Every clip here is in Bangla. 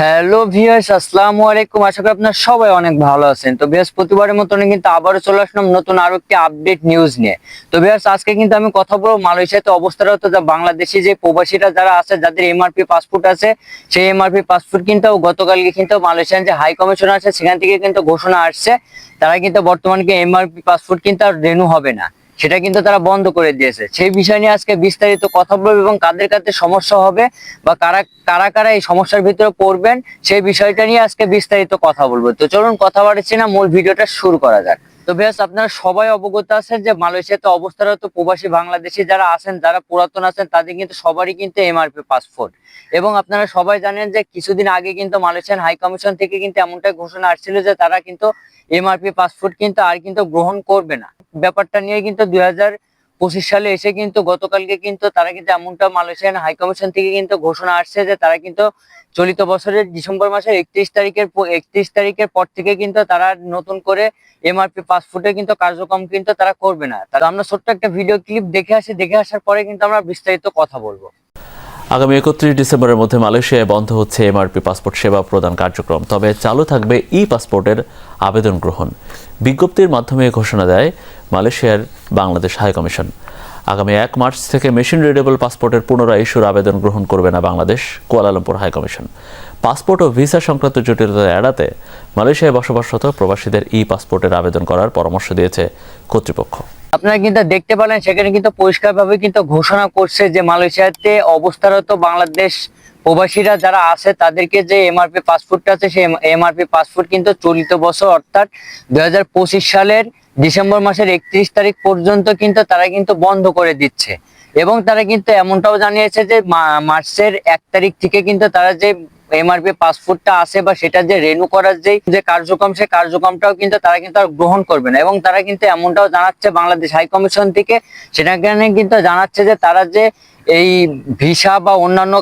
হ্যালো ভিউয়ার্স, আসসালামু আলাইকুম। আশা করি আপনারা সবাই অনেক ভালো আছেন। তো বৃহস্পতিবারের মতন কিন্তু আবারও চলে আসলাম নতুন আরও একটি আপডেট নিউজ নিয়ে। তো ভিউয়ার্স, আজকে কিন্তু আমি কথা বলব মালয়েশিয়াতে অবস্থারত যা বাংলাদেশি যে প্রবাসীরা যারা আছে, যাদের এমআরপি পাসপোর্ট আছে, সেই এমআরপি পাসপোর্ট কিন্তু গতকালকে কিন্তু মালয়েশিয়ান যে হাই কমিশন আছে, সেখান থেকে কিন্তু ঘোষণা আসছে। তারা কিন্তু বর্তমানে এমআরপি পাসপোর্ট কিন্তু আর রেনু হবে না। সেটা কিন্তু তারা বন্ধ করে দিয়েছে। সেই বিষয় নিয়ে আজকে বিস্তারিত কথা বলব এবং কাদের কাছে সমস্যা হবে বা কারা কারা কারা এই সমস্যার ভিতরে পড়বেন সেই বিষয়টা নিয়ে আজকে বিস্তারিত কথা বলব। তো চলুন কথা বাড়ছি না, মূল ভিডিওটা শুরু করা যাক। তো বেশ আপনারা সবাই অবগত আছেন যে মালয়েশিয়াতে অবস্থারত প্রবাসী বাংলাদেশি যারা আছেন, যারা পুরাতন আছেন, তাদের কিন্তু সবারই কিন্তু এমআরপি পাসপোর্ট এবং আপনারা সবাই জানেন যে কিছুদিন আগে কিন্তু মালয়েশিয়ান হাই কমিশন থেকে কিন্তু এমনটাই ঘোষণা আসছিল যে তারা কিন্তু এমআরপি পাসপোর্ট কিন্তু আর কিন্তু গ্রহণ করবে না। ব্যাপারটা নিয়ে কিন্তু দুই পঁচিশ সালে এসে কিন্তু গতকালকে কিন্তু তারা কিন্তু এমনটা মালয়েশিয়ান হাইকমিশন থেকে কিন্তু ঘোষণা আসছে যে তারা কিন্তু চলিত বছরের ডিসেম্বর মাসের একত্রিশ তারিখের একত্রিশ তারিখের পর থেকে কিন্তু তারা নতুন করে এমআরপি পাসপোর্টে কিন্তু কার্যক্রম কিন্তু তারা করবে না। তাহলে আমরা ছোট্ট একটা ভিডিও ক্লিপ দেখে আসি। দেখে আসার পরে কিন্তু আমরা বিস্তারিত কথা বলব। আগামী একত্রিশ ডিসেম্বরের মধ্যে মালয়েশিয়ায় বন্ধ হচ্ছে এমআরপি পাসপোর্ট সেবা প্রদান কার্যক্রম। তবে চালু থাকবে ই পাসপোর্টের আবেদন গ্রহণ। বিজ্ঞপ্তির মাধ্যমে ঘোষণা দেয় মালয়েশিয়ার বাংলাদেশ হাই কমিশন। আগামী এক মার্চ থেকে মেশিন রিডেবল পাসপোর্টের পুনরায় ইস্যুর আবেদন গ্রহণ করবে না Bangladesh, Kuala Lumpur high commission. Passport ও ভিসা সংক্রান্ত জটিলতা এড়াতে মালয়েশিয়ায় বসবাসরত প্রবাসীদের ই পাসপোর্টের আবেদন করার পরামর্শ দিয়েছে কর্তৃপক্ষ। আপনারা কিন্তু দেখতে পেলেন, সেখানে কিন্তু পরিষ্কারভাবে কিন্তু ঘোষণা করছে যে মালয়েশিয়াতে অবস্থারত বাংলাদেশ প্রবাসীরা যারা আছে, তাদেরকে যে এমআরপি পাসপোর্টটা আছে, সেই এমআরপি পাসপোর্ট কিন্তু চলিত বছর, অর্থাৎ দু হাজার পঁচিশ সালের ডিসেম্বর মাসের একত্রিশ তারিখ পর্যন্ত কিন্তু তারা কিন্তু বন্ধ করে দিচ্ছে। এবং তারা কিন্তু এমনটাও জানিয়েছে যে মার্চের এক তারিখ থেকে কিন্তু তারা যে এমআরপি পাসপোর্টটা আছে বা সেটা যে রেনু করার যে যে কার্যক্রম, সেই কার্যক্রমটাও কিন্তু তারা কিন্তু আর গ্রহণ করবে না। এবং তারা কিন্তু এমনটাও জানাচ্ছে বাংলাদেশ হাই কমিশন থেকে। সেটাখানে কিন্তু জানাচ্ছে যে তারা যে এই ভিসা বা অন্যান্য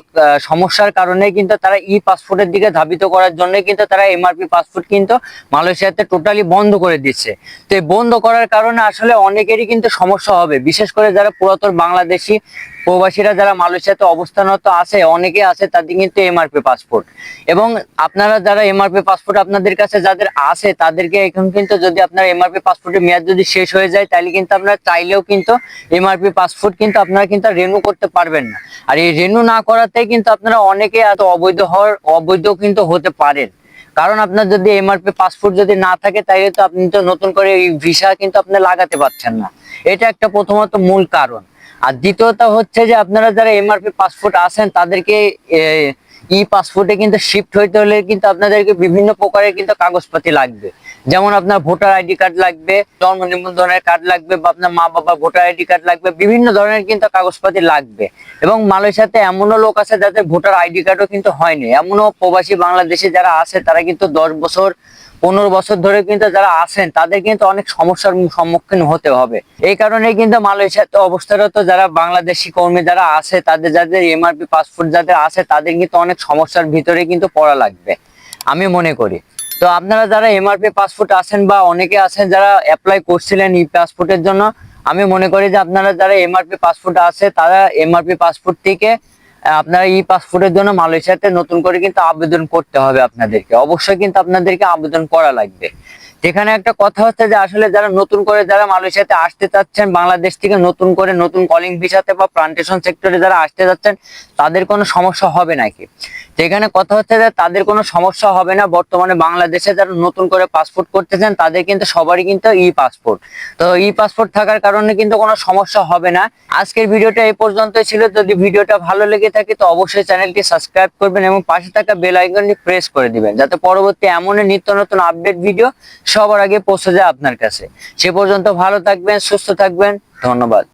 সমস্যার কারণে কিন্তু তারা ই পাসপোর্টের দিকে ধাবিত করার জন্য কিন্তু তারা এমআরপি পাসপোর্ট কিন্তু মালয়েশিয়াতে টোটালি বন্ধ করে দিচ্ছে। তো এই বন্ধ করার কারণে আসলে অনেকেরই কিন্তু সমস্যা হবে। বিশেষ করে যারা পুরাতন বাংলাদেশি প্রবাসীরা যারা মালয়েশিয়াতে অবস্থানরত আছে, অনেকে আছে তাদের কিন্তু এমআরপি পাসপোর্ট এবং আপনারা যারা এমআরপি পাসপোর্ট আপনাদের কাছে যাদের আছে, তাদেরকে এখন কিন্তু যদি আপনার এমআরপি পাসপোর্টের মেয়াদ যদি শেষ হয়ে যায়, তাহলে কিন্তু আপনারা চাইলেও কিন্তু এমআরপি পাসপোর্ট কিন্তু আপনারা কিন্তু রেনু করতে পারবেন না। আর এই রেনু না করাতে কিন্তু আপনারা অনেকে এত অবৈধ হওয়ার, অবৈধ কিন্তু হতে পারেন। কারণ আপনার যদি এমআরপি পাসপোর্ট যদি না থাকে, তাহলে তো আপনি তো নতুন করে এই ভিসা কিন্তু আপনি লাগাতে পারছেন না। এটা একটা প্রথমত মূল কারণ। আর দ্বিতীয়ত হচ্ছে যে আপনারা যারা এমআরপি পাসপোর্ট আছেন তাদেরকে ই পাসপোর্টে কিন্তু শিফট হইতে হলে কিন্তু আপনাদেরকে বিভিন্ন প্রকারের কিন্তু কাগজপাতি লাগবে। যেমন আপনার ভোটার আইডি কার্ড লাগবে, জন্ম নিবন্ধনের কার্ড লাগবে বা আপনার মা বাবা ভোটার আইডি কার্ড লাগবে, বিভিন্ন ধরনের কিন্তু কাগজপাতি লাগবে। এবং মালয়েশিয়াতে এমনও লোক আছে যাদের ভোটার আইডি কার্ডও কিন্তু হয়নি। এমনও প্রবাসী বাংলাদেশে যারা আছে, তারা কিন্তু দশ বছর পনেরো বছর ধরে কিন্তু যারা আছেন, তাদের কিন্তু অনেক সমস্যার সম্মুখীন হতে হবে। এই কারণে কিন্তু মালয়েশিয়াতে অবস্থারত যারা বাংলাদেশি কর্মী যারা আছে, তাদের যাদের এমআরপি পাসপোর্ট যাদের আছে, তাদের কিন্তু অনেক সমস্যার ভিতরে কিন্তু পড়া লাগবে, আমি মনে করি। তো আপনারা যারা এমআরপি পাসপোর্ট আছেন বা অনেকে আছেন যারা অ্যাপ্লাই করছিলেন ই পাসপোর্টের জন্য, আমি মনে করি যে আপনারা যারা এমআরপি পাসপোর্ট আছে, তারা এমআরপি পাসপোর্ট থেকে আপনারা ই পাসপোর্টের জন্য মালয়েশিয়াতে নতুন করে কিন্তু আবেদন করতে হবে আপনাদেরকে। অবশ্যই কিন্তু আপনাদেরকে আবেদন করা লাগবে। এখানে একটা কথা হচ্ছে যে আসলে যারা নতুন করে যারা মালয়েশিয়াতে আসতে চাচ্ছেন, বাংলাদেশ থেকে নতুন করে নতুন কলিং ভিসাতে বা প্লান্টেশন সেক্টরে যারা আসতে যাচ্ছেন, তাদের কোনো সমস্যা হবে নাকি? এখানে কথা হচ্ছে যে তাদের কোনো সমস্যা হবে না। বর্তমানে বাংলাদেশে যারা নতুন করে পাসপোর্ট করতেছেন, তাদের কিন্তু সবারই কিন্তু ই পাসপোর্ট তো ই পাসপোর্ট থাকার কারণে কিন্তু কোনো সমস্যা হবে না। আজকের ভিডিওটা এই পর্যন্তই ছিল। যদি ভিডিওটা ভালো লেগে থাকে, তো অবশ্যই চ্যানেলটি সাবস্ক্রাইব করবেন এবং পাশে থাকা বেল আইকনটি প্রেস করে দিবেন, যাতে পরবর্তী এমন নিত্য নতুন আপডেট ভিডিও সবার আগে পৌঁছে যায় আপনার কাছে। সে পর্যন্ত ভালো থাকবেন সুস্থ থাকবেন। ধন্যবাদ।